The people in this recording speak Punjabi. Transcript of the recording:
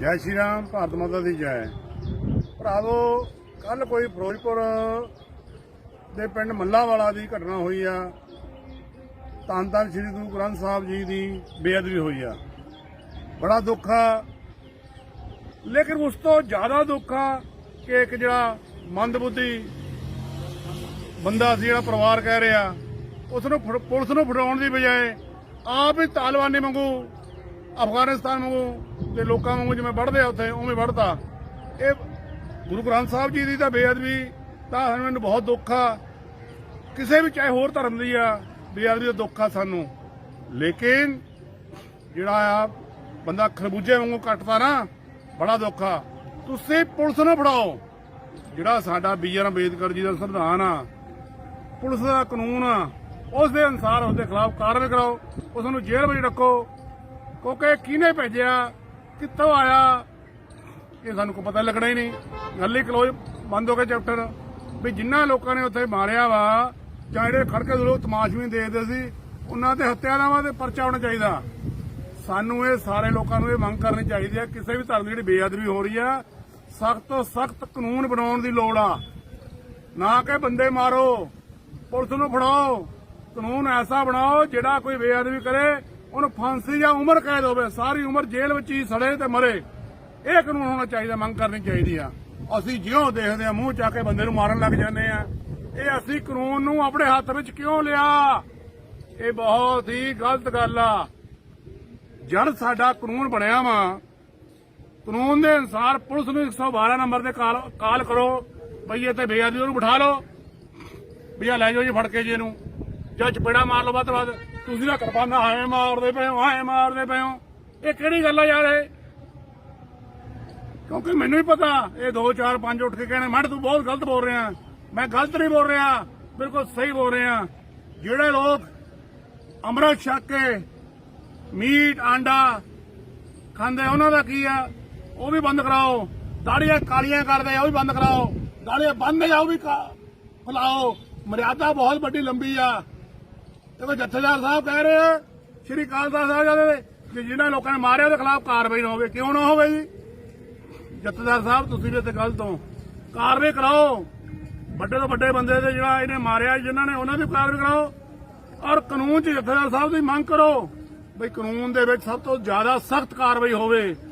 ਜੈ ਸ਼੍ਰੀ ਰਾਮ, ਭਾਰਤ ਮਾਤਾ ਦੀ ਜੈ। ਭਰਾਵੋ ਕੱਲ ਕੋਈ ਫਿਰੋਜ਼ਪੁਰ ਦੇ ਪਿੰਡ ਮੱਲਾਵਾਲਾ ਦੀ ਘਟਨਾ ਹੋਈ ਆ। ਧੰਨ ਧੰਨ ਸ੍ਰੀ ਗੁਰੂ ਗ੍ਰੰਥ ਸਾਹਿਬ ਜੀ ਦੀ ਬੇਅਦਬੀ ਹੋਈ ਆ। ਬੜਾ ਦੁੱਖ ਆ। ਲੇਕਿਨ ਉਸ ਤੋਂ ਜ਼ਿਆਦਾ ਦੁੱਖ ਆ ਕਿ ਇੱਕ ਜਿਹੜਾ ਮੰਦਬੁੱਧੀ ਬੰਦਾ ਸੀ, ਜਿਹੜਾ ਪਰਿਵਾਰ ਕਹਿ ਰਿਹਾ ਉਸ ਨੂੰ ਪੁਲਿਸ ਨੂੰ ਫੜਾਉਣ ਦੀ ਬਜਾਏ ਆਪ ਹੀ ਤਾਲਿਬਾਨੀ ਵਾਂਗੂ, ਅਫਗਾਨਿਸਤਾਨ ਵਾਂਗੂ ਤੇ ਲੋਕਾਂ ਵਾਂਗੂ ਜਿਵੇਂ ਵੜਦੇ ਆ ਉੱਥੇ, ਉਵੇਂ ਵੜਦਾ ਇਹ ਗੁਰੂ ਗ੍ਰੰਥ ਸਾਹਿਬ ਜੀ ਦੀ ਤਾਂ ਬੇਅਦਬੀ, ਤਾਂ ਸਾਨੂੰ ਬਹੁਤ ਦੁੱਖ ਆ। ਕਿਸੇ ਵੀ ਚਾਹੇ ਹੋਰ ਧਰਮ ਦੀ ਆ, ਬੇਅਦਬੀ ਦਾ ਦੁੱਖ ਆ ਸਾਨੂੰ। ਲੇਕਿਨ ਜਿਹੜਾ ਆ, ਬੰਦਾ ਖਰਬੂਜੇ ਵਾਂਗੂ ਕੱਟਦਾ ਨਾ, ਬੜਾ ਦੁੱਖ ਆ। ਤੁਸੀਂ ਪੁਲਿਸ ਨੂੰ ਫੜਾਓ। ਜਿਹੜਾ ਸਾਡਾ ਬੀ ਆਰ ਅੰਬੇਦਕਰ ਜੀ ਦਾ ਸੰਵਿਧਾਨ ਆ, ਪੁਲਿਸ ਦਾ ਕਾਨੂੰਨ ਆ, ਉਸ ਦੇ ਅਨੁਸਾਰ ਉਸ ਦੇ ਖਿਲਾਫ ਕਾਰਵਾਈ ਕਰਾਓ, ਉਸ ਨੂੰ ਜੇਲ੍ਹ ਵਿੱਚ ਰੱਖੋ। ਕਿਉਂਕਿ ਕਿਹਨੇ ਭੇਜਿਆ? ਕਿੱਥੋਂ ਆਇਆ? ਇਹ ਸਾਨੂੰ ਕੋਈ ਪਤਾ ਲੱਗਣਾ ਹੀ ਨਹੀਂ। ਗੱਲ ਹੀ ਕਲੋਜ਼ ਬੰਦ ਹੋ ਗਿਆ ਚੈਪਟਰ ਵੀ ਜਿਨ੍ਹਾਂ ਲੋਕਾਂ ਨੇ ਉੱਥੇ ਮਾਰਿਆ ਵਾ, ਜਾਂ ਜਿਹੜੇ ਖੜਕੇ ਲੋਕ ਤਮਾਸ਼ਵੀ ਦੇਖਦੇ ਸੀ, ਉਹਨਾਂ ਤੇ ਹੱਤਿਆ ਦਾ ਤੇ ਪਰਚਾ ਹੋਣਾ ਚਾਹੀਦਾ। ਸਾਨੂੰ ਇਹ ਸਾਰੇ ਲੋਕਾਂ ਨੂੰ ਇਹ ਮੰਗ ਕਰਨੀ ਚਾਹੀਦੀ ਹੈ, ਕਿਸੇ ਵੀ ਧਰਮ ਦੀ ਜਿਹੜੀ ਬੇਅਦਬੀ ਹੋ ਰਹੀ ਆ, ਸਖਤ ਤੋਂ ਸਖਤ ਕਾਨੂੰਨ ਬਣਾਉਣ ਦੀ ਲੋੜ ਆ। ਨਾ ਕਿ ਬੰਦੇ ਮਾਰੋ, ਪੁਲਿਸ ਨੂੰ ਫੜਾਓ, ਕਾਨੂੰਨ ਐਸਾ ਬਣਾਓ, ਜਿਹੜਾ ਕੋਈ ਬੇਅਦਬੀ ਕਰੇ ਉਹਨੂੰ ਫਾਂਸੀ ਜਾਂ ਉਮਰ ਕੈਦ ਹੋਵੇ, ਸਾਰੀ ਉਮਰ ਜੇਲ੍ਹ ਵਿੱਚ ਹੀ ਸੜੇ ਤੇ ਮਰੇ, ਇਹ ਕਾਨੂੰਨ ਹੋਣਾ ਚਾਹੀਦਾ, ਮੰਗ ਕਰਨੀ ਚਾਹੀਦੀ ਆ। ਅਸੀਂ ਜਿਉਂ ਦੇਖਦੇ ਆ, ਮੂੰਹ ਚੱਕ ਕੇ ਬੰਦੇ ਨੂੰ ਮਾਰਨ ਲੱਗ ਜਾਂਦੇ ਆ। ਇਹ ਅਸੀਂ ਕਾਨੂੰਨ ਨੂੰ ਆਪਣੇ ਹੱਥ ਵਿੱਚ ਕਿਉਂ ਲਿਆ? ਇਹ ਬਹੁਤ ਹੀ ਗਲਤ ਗੱਲ ਆ। ਜਦ ਸਾਡਾ ਕਾਨੂੰਨ ਬਣਿਆ ਵਾ, ਕਾਨੂੰਨ ਦੇ ਅਨੁਸਾਰ ਪੁਲਿਸ ਨੂੰ 112 ਨੰਬਰ ਤੇ ਕਾਲ ਕਰੋ, ਬਈ ਇਹ ਤੇ ਬੇਅਦਬੀ ਉਹਨੂੰ ਬਿਠਾ ਲਓ, ਵੀ ਲੈ ਜਾਓ ਜੀ ਫੜ ਕੇ ਜੀ ਇਹਨੂੰ। ਜਾਂ ਚਪੇੜਾ ਮਾਰ ਲਓ ਵੱਧ ਤੋਂ ਵੱਧ। ਤੁਸੀਂ ਤਾਂ ਕਿਰਪਾਨਾਂ ਐ ਮਾਰਦੇ ਪਏ ਹੋ, ਐ ਮਾਰਦੇ ਪਏ ਹੋ। ਇਹ ਕਿਹੜੀ ਗੱਲ ਆ ਯਾਰ ਇਹ? ਕਿਉਂਕਿ ਮੈਨੂੰ ਹੀ ਪਤਾ, ਇਹ 2 4 5 ਉੱਠ ਕੇ ਕਹਿਣੇ ਮੜ ਤੂੰ ਬਹੁਤ ਗਲਤ ਬੋਲ ਰਿਹਾ। ਮੈਂ ਗਲਤ ਨਹੀਂ ਬੋਲ ਰਿਹਾ। ਬਿਲਕੁਲ ਸਹੀ ਬੋਲ ਰਿਹਾ। ਜਿਹੜੇ ਲੋਕ ਅੰਮ੍ਰਿਤ ਛਕ ਕੇ ਮੀਟ, ਆਂਡਾ ਖਾਂਦੇ, ਉਹਨਾਂ ਦਾ ਕੀ ਆ? ਉਹ ਵੀ ਬੰਦ ਕਰਾਓ। ਦਾੜੀਆਂ ਕਾਲੀਆਂ ਕਰਦੇ ਆ, ਉਹ ਵੀ ਬੰਦ ਕਰਾਓ। ਦਾੜੀਆਂ ਬੰਦ ਆ, ਉਹ ਵੀ ਕਾ- ਮਰਿਆਦਾ ਬਹੁਤ ਵੱਡੀ, ਲੰਬੀ ਆ। ਦੇਖੋ ਜਥੇਦਾਰ ਸਾਹਿਬ ਕਹਿ ਰਹੇ ਆ, ਸ਼੍ਰੀ ਅਕਾਲ ਸਾਹਿਬ ਜਾਂਦੇ ਕਿ ਜਿਹਨਾਂ ਲੋਕਾਂ ਨੇ ਮਾਰਿਆ ਉਹਦੇ ਖਿਲਾਫ ਕਾਰਵਾਈ ਨਾ ਹੋਵੇ। ਕਿਉਂ ਨਾ ਹੋਵੇ ਜੀ? ਜਥੇਦਾਰ ਸਾਹਿਬ, ਤੁਸੀਂ ਵੀ ਤੇ ਗਲਤ ਹੋ ਕਾਰਵਾਈ ਕਰਾਓ। ਵੱਡੇ ਤੋਂ ਵੱਡੇ ਬੰਦੇ ਤੇ ਜਿਹੜਾ ਇਹਨੇ ਮਾਰਿਆ, ਜਿਨ੍ਹਾਂ ਨੇ ਉਹਨਾਂ ਦੀ ਕਾਰਵਾਈ ਕਰਾਓ। ਔਰ ਕਾਨੂੰਨ 'ਚ ਜਥੇਦਾਰ ਸਾਹਿਬ ਦੀ ਮੰਗ ਕਰੋ, ਬਈ ਕਾਨੂੰਨ ਦੇ ਵਿੱਚ ਸਭ ਤੋਂ ਜ਼ਿਆਦਾ ਸਖਤ ਕਾਰਵਾਈ ਹੋਵੇ।